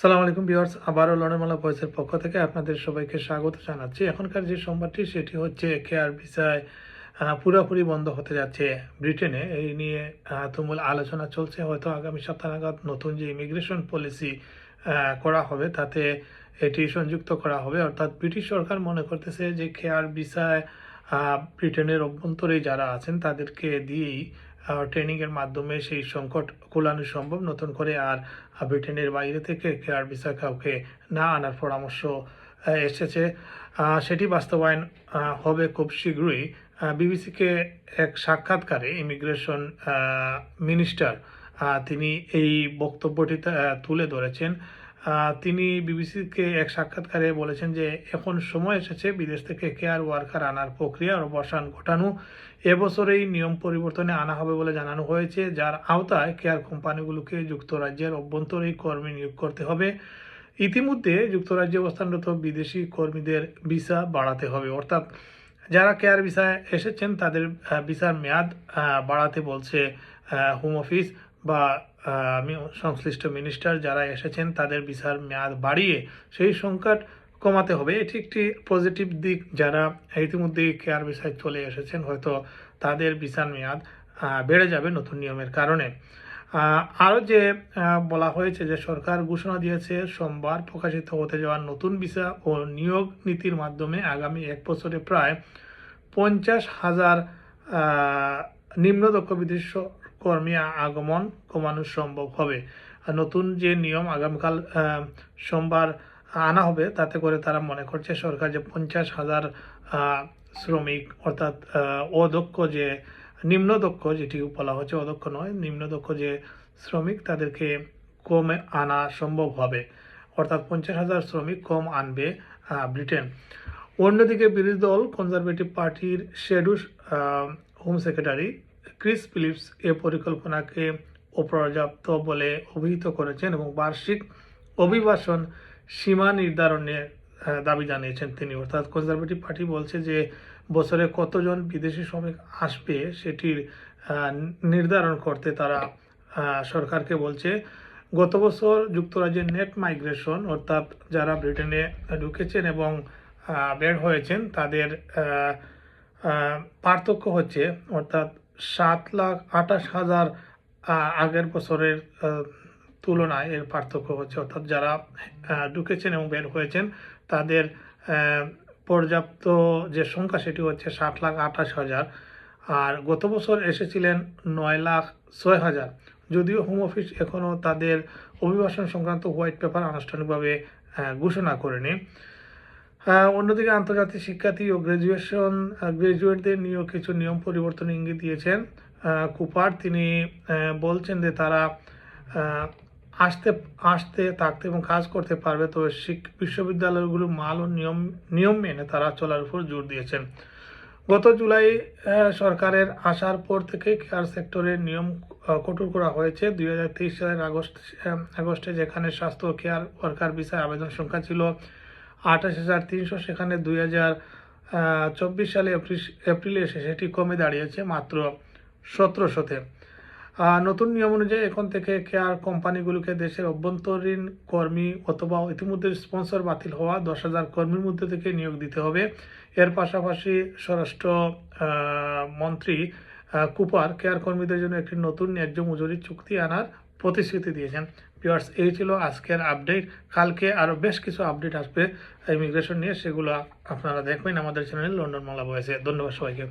সালাম আলাইকুম বিয়ার্স আবারও লড়েমালা ভয়েসের পক্ষ থেকে আপনাদের সবাইকে স্বাগত জানাচ্ছি। এখনকার যে সংবাদটি, সেটি হচ্ছে কেয়ার ভিসায় পুরোপুরি বন্ধ হতে যাচ্ছে ব্রিটেনে। এই নিয়ে তুমুল আলোচনা চলছে। হয়তো আগামী সপ্তাহ নাগাদ নতুন যে ইমিগ্রেশন পলিসি করা হবে, তাতে এটি সংযুক্ত করা হবে। অর্থাৎ ব্রিটিশ সরকার মনে করতেছে যে কেয়ার ভিসায় ব্রিটেনের অভ্যন্তরে যারা আছেন, তাদেরকে দিয়েই ট্রেনিংয়ের মাধ্যমে সেই সংকট কোলানো সম্ভব। নতুন করে আর ব্রিটেনের বাইরে থেকে কেয়ার ভিসা কাউকে না আনার পরামর্শ এসেছে। সেটি বাস্তবায়ন হবে খুব শীঘ্রই। বিবিসিকে এক সাক্ষাৎকারে ইমিগ্রেশন মিনিস্টার তিনি এই বক্তব্যটি তুলে ধরেছেন। তিনি বিবিসিকে এক সাক্ষাৎকারে বলেছেন যে, এখন সময় এসেছে বিদেশ থেকে কেয়ার ওয়ার্কার আনার প্রক্রিয়ার অবসান ঘটানো এবছরেই নিয়ম পরিবর্তনে আনা হবে বলে জানানো হয়েছে। যার আওতায় কেয়ার কোম্পানিগুলোকে যুক্তরাজ্যের অভ্যন্তরেই কর্মী নিয়োগ করতে হবে। ইতিমধ্যে যুক্তরাজ্যে অবস্থানরত বিদেশি কর্মীদের ভিসা বাড়াতে হবে। অর্থাৎ যারা কেয়ার ভিসায় এসেছেন, তাদের ভিসার মেয়াদ বাড়াতে বলছে হোম অফিস। বা আমি সংশ্লিষ্ট মিনিস্টার যারা এসেছেন, তাদের ভিসার মেয়াদ বাড়িয়ে সেই সংকট কমাতে হবে। এটি একটি পজিটিভ দিক যারা ইতিমধ্যেই কেয়ার ভিসায় চলে এসেছেন, হয়তো তাদের ভিসার মেয়াদ বেড়ে যাবে নতুন নিয়মের কারণে। আরও যে বলা হয়েছে যে সরকার ঘোষণা দিয়েছে, সোমবার প্রকাশিত হতে যাওয়া নতুন ভিসা ও নিয়োগ নীতির মাধ্যমে আগামী এক বছরে প্রায় পঞ্চাশ হাজার নিম্নদক্ষ বিদেশি কর্মী আগমন কমানো সম্ভব হবে। নতুন যে নিয়ম আগামীকাল সোমবার আনা হবে, তাতে করে তারা মনে করছে সরকার যে পঞ্চাশ হাজার শ্রমিক অর্থাৎ অদক্ষ যে নিম্নদক্ষ যেটি বলা হচ্ছে অদক্ষ নয় নিম্নদক্ষ যে শ্রমিক, তাদেরকে কমে আনা সম্ভব হবে। অর্থাৎ পঞ্চাশ হাজার শ্রমিক কম আনবে ব্রিটেন। অন্যদিকে বিরোধী দল কনজারভেটিভ পার্টির shadow home secretary Chris Philips এ পরিকল্পনাকে অপর্যাপ্ত বলে অভিহিত করেছেন এবং বার্ষিক অভিবাসন সীমা নির্ধারণের দাবি জানিয়েছেন তিনি। অর্থাৎ কনজারভেটিভ পার্টি বলছে যে, বছরে কতজন বিদেশি শ্রমিক আসবে সেটির নির্ধারণ করতে তারা সরকারকে বলছে। গত বছর যুক্তরাজ্যের নেট মাইগ্রেশন, অর্থাৎ যারা ব্রিটেনে ঢুকেছেন এবং বের হয়েছেন, তাদের পার্থক্য হচ্ছে, অর্থাৎ সাত লাখ আঠাশ হাজার আগের বছরের তুলনায় এর পার্থক্য হচ্ছে। অর্থাৎ যারা ঢুকেছেন এবং বের হয়েছেন, তাদের পর্যাপ্ত যে সংখ্যা সেটি হচ্ছে ষাট লাখ আঠাশ হাজার। আর গত বছর এসেছিলেন নয় লাখ ছয় হাজার। যদিও হোম অফিস এখনও তাদের অভিবাসন সংক্রান্ত হোয়াইট পেপার আনুষ্ঠানিকভাবে ঘোষণা করেনি। অন্যদিকে আন্তর্জাতিক শিক্ষার্থী ও গ্রাজুয়েশন গ্রাজুয়েটদের নিয়েও কিছু নিয়ম পরিবর্তন ইঙ্গিত দিয়েছেন কুপার। তিনি বলছেন যে তারা আসতে আসতে, থাকতে এবং কাজ করতে পারবে, তবে বিশ্ববিদ্যালয়গুলো মাল ও নিয়ম নিয়ম মেনে তারা চলার উপর জোর দিয়েছেন। গত জুলাই সরকারের আসার পর থেকে কেয়ার সেক্টরের নিয়ম কঠোর করা হয়েছে। দুই হাজার তেইশ সালের আগস্ট আগস্টে যেখানে স্বাস্থ্য কেয়ার ওয়ার্কার বিষয়ে আবেদন সংখ্যা ছিল আঠাশ হাজার তিনশো, সেখানে দুই হাজার চব্বিশ সালে এপ্রিল এসে সেটি কমে দাঁড়িয়েছে মাত্র সতেরোশোতে। নতুন নিয়ম অনুযায়ী এখন থেকে কেয়ার কোম্পানিগুলোকে দেশের অভ্যন্তরীণ কর্মী অথবা ইতিমধ্যে স্পন্সর বাতিল হওয়া দশ হাজার কর্মীর মধ্যে থেকে নিয়োগ দিতে হবে। এর পাশাপাশি স্বরাষ্ট্র মন্ত্রী কুপার কেয়ার কর্মীদের জন্য একটি নতুন ন্যায্য মজুরি চুক্তি আনার প্রতিশ্রুতি দিয়েছেন। ভিউয়ার্স, এই ছিল আজকের আপডেট। কালকে আরও বেশ কিছু আপডেট আসবে। ইমিগ্রেশন নিয়ে সেগুলো আপনারা দেখবেন আমাদের চ্যানেল লন্ডন মালা বয়েসে। ধন্যবাদ সবাইকে।